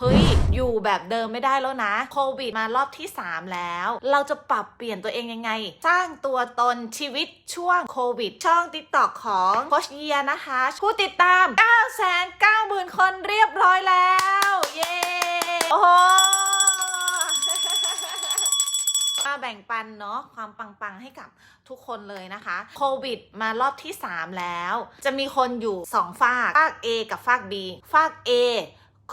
เฮ้ย อยู่แบบเดิมไม่ได้แล้วนะ โควิดมารอบที่ 3 แล้ว เราจะปรับเปลี่ยนตัวเองยังไง สร้างตัวตนชีวิตช่วงโควิด ช่อง t ิ k t o k ของโคชเยียนะคะ ผู้ติดตาม 9 9 0 0 0 0 คนเรียบร้อยแล้ว เย้ โอ้โหมาแบ่งปันเนาะความปังๆให้กับทุกคนเลยนะคะโควิดมารอบที่ 3 แล้ว จะมีคนอยู่ 2 ฝาก ฝาก A กับฝาก B ฝาก A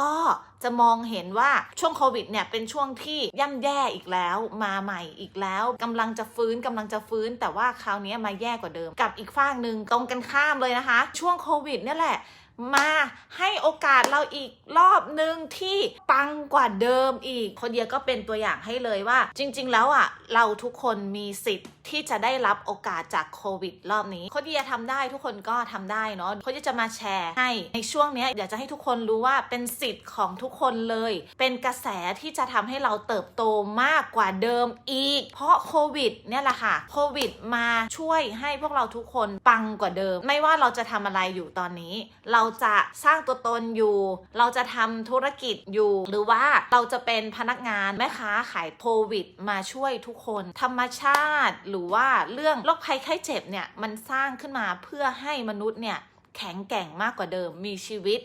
ก็จะมองเห็นว่าช่วงโควิดเนี่ยเป็นช่วงที่ย่ำแย่อีกแล้วมาใหม่อีกแล้วกำลังจะฟื้นกำลังจะฟื้น แต่ว่าคราวนี้มาแย่กว่าเดิม กับอีกฝากหนึ่งตรงกันข้ามเลยนะคะ ช่วงโควิดเนี่ยแหละ มาให้โอกาสเราอีกรอบหนึ่งที่ปังกว่าเดิมอีก คนเดียก็เป็นตัวอย่างให้เลยว่า จริง ๆ แล้วอะ เราทุกคนมีสิทธิ์ที่จะได้รับโอกาสจากโควิดรอบนี้คนเดียทำได้ทุกคนก็ทำได้เนาะเขาจะมาแชร์ให้ในช่วงนี้อยากจะให้ทุกคนรู้ว่าเป็นสิทธิ์ของทุกคนเลย เป็นกระแสที่จะทำให้เราเติบโตมากกว่าเดิมอีก เพราะโควิดเนี่ยแหละค่ะโควิดมาช่วยให้พวกเราทุกคนปังกว่าเดิม ไม่ว่าเราจะทำอะไรอยู่ตอนนี้ เราราจะสร้างตัวตนอยู่ เราจะทำธุรกิจอยู่ หรือว่าเราจะเป็นพนักงานแม่ค้าขายโควิด มาช่วยทุกคน ธรรมชาติหรือว่าเรื่องโรคภัยไข้เจ็บเนี่ยมันสร้างขึ้นมาเพื่อให้มนุษย์เนี่ยแข็งแกร่งมากกว่าเดิมมีชีวิต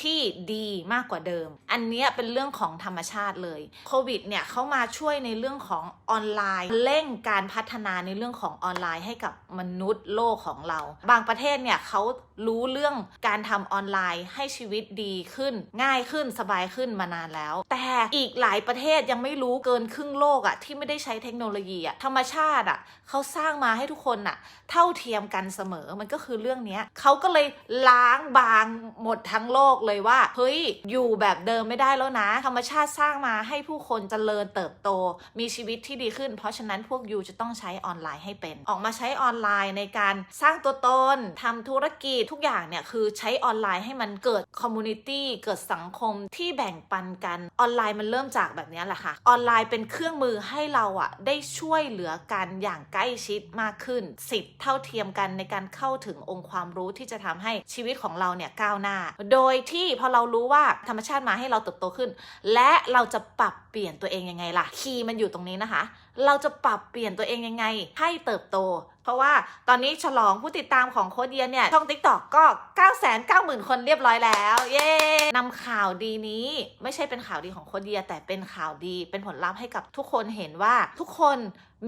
ที่ดีมากกว่าเดิม อันนี้เป็นเรื่องของธรรมชาติเลยโควิดเนี่ยเขามาช่วยในเรื่องของออนไลน์ เร่งการพัฒนาในเรื่องของออนไลน์ให้กับมนุษย์โลกของเรา บางประเทศเนี่ยเขารู้เรื่องการทำออนไลน์ให้ชีวิตดีขึ้น ง่ายขึ้นสบายขึ้นมานานแล้ว แต่อีกหลายประเทศยังไม่รู้เกินครึ่งโลกอะที่ไม่ได้ใช้เทคโนโลยีอะธรรมชาติอะเขาสร้างมาให้ทุกคนอะเท่าเทียมกันเสมอมันก็คือเรื่องนี้เขาก็เลยล้างบางหมดทั้งโลกเลยว่า เฮ้ย อยู่แบบเดิมไม่ได้แล้วนะ ธรรมชาติสร้างมาให้ผู้คนเจริญเติบโต มีชีวิตที่ดีขึ้น เพราะฉะนั้นพวกยูจะต้องใช้ออนไลน์ให้เป็น ออกมาใช้ออนไลน์ในการสร้างตัวตนทำธุรกิจทุกอย่างเนี่ย คือใช้ออนไลน์ให้มันเกิดคอมมูนิตี้เกิดสังคมที่แบ่งปันกันออนไลน์มันเริ่มจากแบบนี้แหละค่ะ ออนไลน์เป็นเครื่องมือให้เราอะได้ช่วยเหลือกันอย่างใกล้ชิดมากขึ้น สิทธิ์เท่าเทียมกันในการเข้าถึงองค์ความรู้ที่จะทำให้ชีวิตของเราเนี่ยก้าวหน้า โดยที่พอเรารู้ว่าธรรมชาติมาให้เราเติบโตขึ้น และเราจะปรับเปลี่ยนตัวเองยังไงล่ะคีย์มันอยู่ตรงนี้นะคะ เราจะปรับเปลี่ยนตัวเองยังไง ให้เติบโต เพราะว่าตอนนี้ฉลองผู้ติดตามของโคดเดียเนี่ย ช่อง t ิ k t o k ก็ 9 9 0 0 0 0 คนเรียบร้อยแล้ว เย้นำข่าวดีนี้ไม่ใช่เป็นข่าวดีของโคดเดีย แต่เป็นข่าวดีเป็นผลลัพธ์ให้กับทุกคนเห็นว่าทุกคน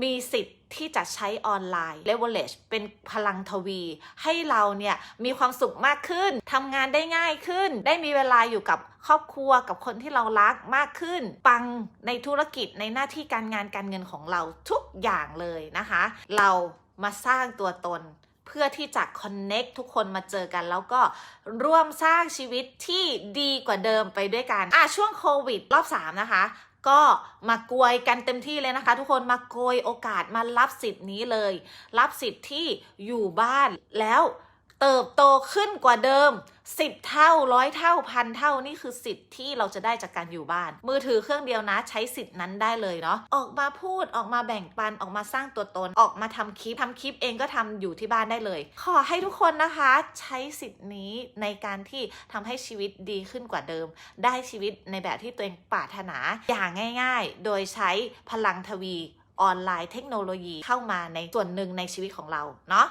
มีสิทธิ์ที่จะใช้ออนไลน์ leverage เป็นพลังทวี ให้เราเนี่ยมีความสุขมากขึ้นทำงานได้ง่ายขึ้น ได้มีเวลาอยู่กับครอบครัวกับคนที่เรารักมากขึ้น ปังในธุรกิจในหน้าที่การงานการเงินของเราทุกอย่างเลยนะคะ เรามาสร้างตัวตนเพื่อที่จะ connect ทุกคนมาเจอกัน แล้วก็ร่วมสร้างชีวิตที่ดีกว่าเดิมไปด้วยกัน อะช่วงโควิดรอบ 3 นะคะ ก็มากวยกันเต็มที่เลยนะคะ ทุกคนมาโกยโอกาสมารับสิทธิ์นี้เลย รับสิทธิ์ที่อยู่บ้านแล้ว เติบโตขึ้นกว่าเดิม 10 เท่าร้อยเท่าพันเท่านี่คือสิทธิ์ที่เราจะได้จากการอยู่บ้าน มือถือเครื่องเดียวนะ ใช้สิทธิ์นั้นได้เลยเนาะออกมาพูดออกมาแบ่งปันออกมาสร้างตัวตน ออกมาทำคลิปทำคลิปเองก็ทำอยู่ที่บ้านได้เลย ขอให้ทุกคนนะคะ ใช้สิทธิ์นี้ในการที่ทำให้ชีวิตดีขึ้นกว่าเดิม ได้ชีวิตในแบบที่ตัวเองปรารถนาอย่างง่าย ๆ โดยใช้พลังทวีออนไลน์เทคโนโลยีเข้ามาในส่วนหนึ่งในชีวิตของเราเนาะ